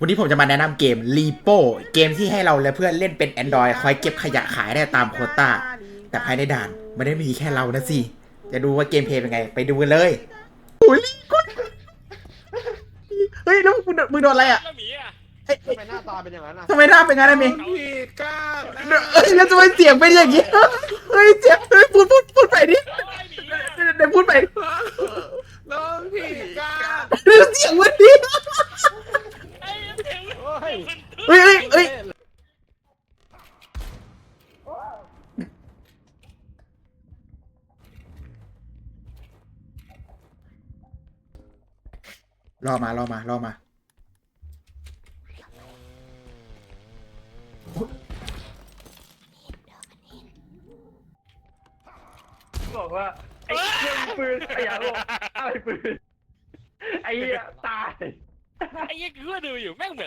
วันนี้ผมจะมาแนะนำเกม r e p o เกมที่ให้เราและเพื่อนเล่นเป็น Android คอยเก็บขยะขายได้ตามโคต้า แต่ภายในด่านไม่ได้มีแค่เรานะสิ จะดูว่าเกมเพลย์เป็นไง ไปดูกันเลยโอ้ยลีกุดเฮ้ยแล้วมึงโดนมึงโดนอะไรอะแล้วหมีอะเฮ้ยทำไมหน้าตาเป็นอย่างนั้นอะทำไมหน้าเป็นงั้นอะมีพี่ก้าเอ้ยแล้วทำไมเสียงเป็นอย่างงี้เฮ้ยเจ็บเฮ้ยพูดพูดพูดไปดิโอ้ยหมีอะเดี๋ยวพูดไปน้องพี่ก้าเสียงมันดิไอ้เสี ยเฮ้ยเฮ้ยเฮ้ยรอมารอมารอมาบอกว่าไอ้เครื่องปืนไอ้ยาลงอะไรปืนไอ้เหี้ยตาย ไอ้เหี้ยกูก็ดูอยู่แม่งเหมือน